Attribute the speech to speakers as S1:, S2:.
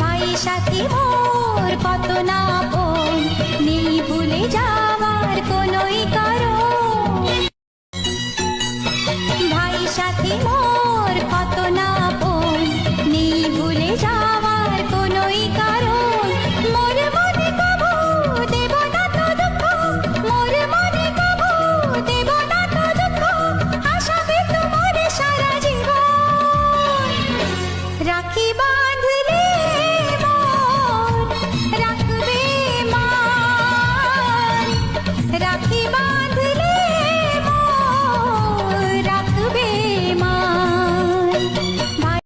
S1: ভাই সাথী, মোর কত না বোন নেই ভুলে যাওয়ার কোনোই ভাই সাথী, মোর কত না বোন ভুলে di.